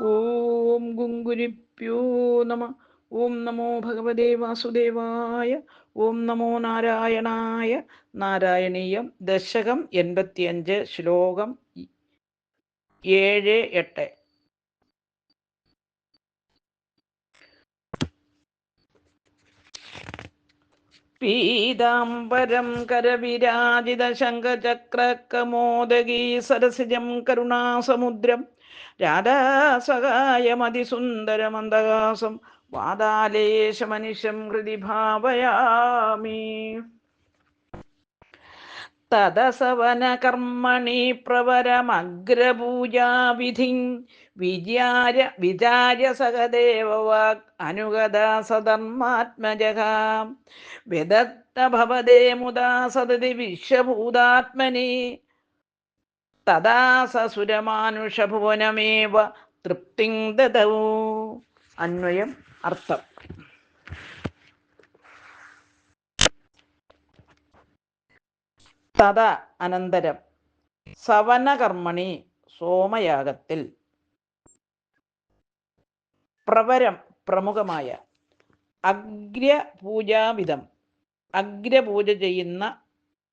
ഓം ഗുങ്കുരിപ്യോ നമ. ഓം നമോ ഭഗവതേ വാസുദേവായ. ഓം നമോ നാരായണായ. നാരായണീയം ദശകം എൺപത്തിയഞ്ച് ശ്ലോകം ഏഴ് എട്ട്. പീതാംബരം കരവിരാജിത ശംഖചക്രകമോദഗീ സരസിജം കരുണാസമുദ്രം. രാധാസഹായമതിസുന്ദരമന്ദഹാസം മനുഷ്യം ഹൃദി ഭാവയാമി തദസവനകർമ്മണി പ്രവരമഗ്രപൂജാവിധി വിചാര വിചാര്യ സഹദേവവാക് അനുഗത സധർമാത്മജകാം വിദത്തഭവദേ മുദാ സദതി വിശ്വഭൂതാത്മനി തഥാ സസുരമാനുഷഭുവനമേവ. തൃപ്തിം ദദൗ. അന്വയം അർത്ഥം. തഥ അനന്തരം. സവനകർമ്മണി സോമയാഗത്തിൽ. പ്രവരം പ്രമുഖമായ. അഗ്രപൂജാവിധം. അഗ്രപൂജ ചെയ്യുന്ന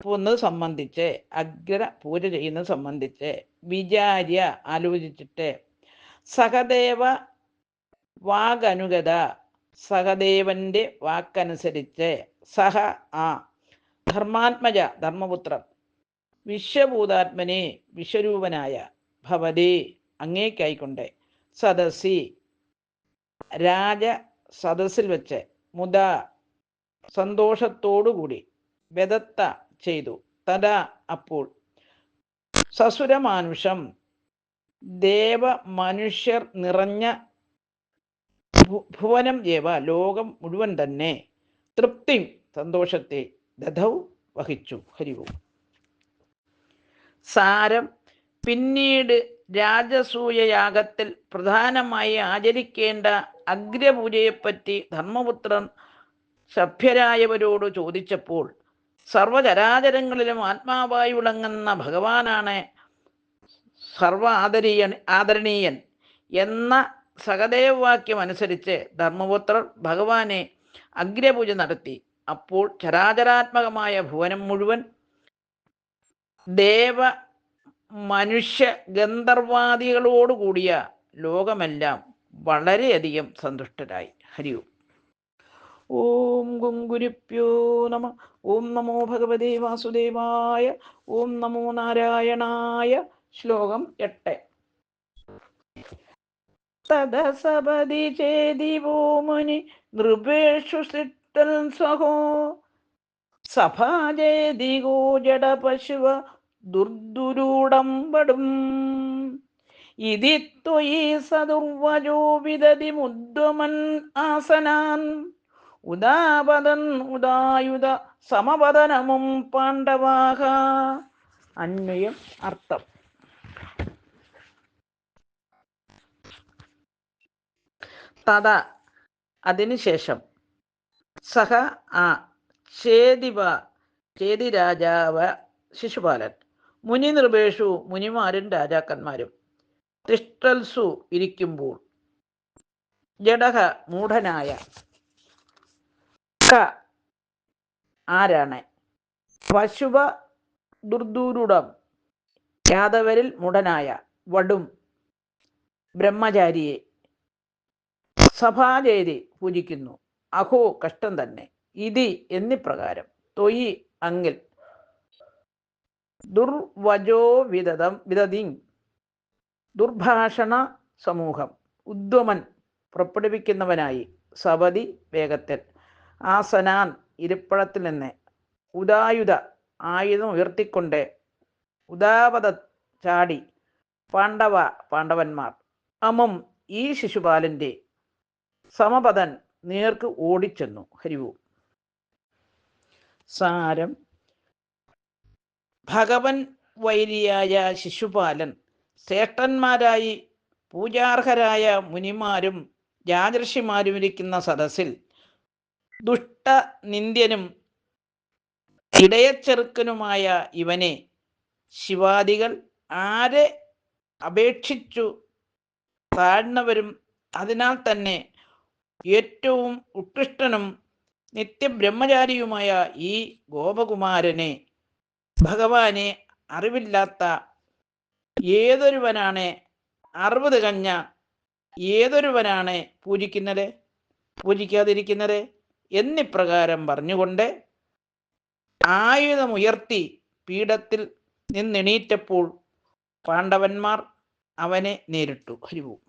ഒന്ന് സംബന്ധിച്ച് അഗ്ര പൂജ ചെയ്യുന്നത് സംബന്ധിച്ച് വിചാര്യ ആലോചിച്ചിട്ട് സഹദേവ വാഗനുഗത സഹദേവന്റെ വാക്കനുസരിച്ച് സഹ ആ ധർമാത്മജ ധർമ്മപുത്രൻ വിശ്വഭൂതാത്മനെ വിശ്വരൂപനായ ഭവതി അങ്ങേക്കായിക്കൊണ്ട് സദസ്സി രാജ സദസ്സിൽ വെച്ച് മുത സന്തോഷത്തോടുകൂടി വെദത്ത ചെയ്തു. തഥാ അപ്പോൾ സസുരമാനുഷം ദേവ മനുഷ്യർ നിറഞ്ഞ ഭുവനം ഏവ ലോകം മുഴുവൻ തന്നെ തൃപ്തി സന്തോഷത്തെ ദധൗ വഹിച്ചു. ഹരിവും സാരം പിന്നീട് രാജസൂയയാഗത്തിൽ പ്രധാനമായി ആചരിക്കേണ്ട അഗ്രപൂജയെപ്പറ്റി ധർമ്മപുത്രൻ സഭ്യരായവരോട് ചോദിച്ചപ്പോൾ സർവചരാചരങ്ങളിലും ആത്മാവായി വിളങ്ങുന്ന ഭഗവാനാണ് സർവ ആദരീയൻ ആദരണീയൻ എന്ന സഹദേവവാക്യം അനുസരിച്ച് ധർമ്മപുത്രർ ഭഗവാനെ അഗ്രപൂജ നടത്തി. അപ്പോൾ ചരാചരാത്മകമായ ഭുവനം മുഴുവൻ ദേവ മനുഷ്യ ഗന്ധർവാദികളോടുകൂടിയ ലോകമെല്ലാം വളരെയധികം സന്തുഷ്ടരായി. ഹരി ഓം ഗുങ്കുരിപ്യോ നമ ഓം നമോ ഭഗവതേ വാസുദേവായ ഓം നമോ നാരായണായ ശ്ലോകം എട്ട്. തദസപതി ചേദിവോ മുനി നൃപേഷു സിട്ടൽ സ്വഹോ. സഭാജേദിഗോ ജഡ പശുവ ദുർദുരൂടം പടും ഇതി ത്വയി സദുർവജോ വിദതി മുദ്വമൻ ആസനാൻ. ഉദാപതൻ ഉദായുധ സമപതനമും പാണ്ഡവാഹ. അന്വയം അർത്ഥം. തഥ. അതിനുശേഷം സഹ ആ ചേതിവ ചേതി രാജാവ ശിശുപാലൻ. മുനി നിർഭേഷു മുനിമാരും രാജാക്കന്മാരും. തിഷ്ടൽസു ഇരിക്കുമ്പോൾ. ജഡഹ മൂഢനായ. ക. ആരാണ്? പശുവ ദുർദൂരുടം. യാദവരിൽ മുടനായ വടും. ബ്രഹ്മചാരിയെ സഭാചേരി പൂജിക്കുന്നു. അഹോ കഷ്ടം തന്നെ. ഇതി എന്നിപ്രകാരം. തൊയി അങ്ങിൽ. ദുർവജോ വിദതം വിദതി ദുർഭാഷണ സമൂഹം. ഉദ്വമൻ പുറപ്പെടുവിക്കുന്നവനായി സവതി വേഗത്തിൽ. ആസനാൻ ഇരിപ്പഴത്തിൽ നിന്ന് ഉദായുധ ആയുധം ഉയർത്തിക്കൊണ്ട് ഉദാപത ചാടി പാണ്ഡവ പാണ്ഡവന്മാർ. അമും ഈ ശിശുപാലന്റെ സമപതൻ നേർക്ക് ഓടിച്ചെന്നു. ഹരിവു. സാരം. ഭഗവൻ വൈരിയായ ശിശുപാലൻ ശ്രേഷ്ഠന്മാരായി പൂജാർഹരായ മുനിമാരും രാജർഷിമാരും ഇരിക്കുന്ന സദസ്സിൽ ദുഷ്ട നിന്ദ്യനും ഇടയച്ചെറുക്കനുമായ ഇവനെ ശിവാദികൾ ആരെ അപേക്ഷിച്ചു? താഴ്ന്നവരും അതിനാൽ തന്നെ ഏറ്റവും ഉത്കൃഷ്ടനും നിത്യബ്രഹ്മചാരിയുമായ ഈ ഗോപകുമാരനെ ഭഗവാനെ അറിവില്ലാത്ത ഏതൊരുവനാണ് അറുപത് കഞ്ഞ ഏതൊരുവനാണ് പൂജിക്കുന്നത്? പൂജിക്കാതിരിക്കുന്നത്? എന്നിപ്രകാരം പറഞ്ഞുകൊണ്ട് ആയുധമുയർത്തി പീഠത്തിൽ നിന്നെണീറ്റപ്പോൾ പാണ്ഡവന്മാർ അവനെ നേരിട്ടു. ഹരിവും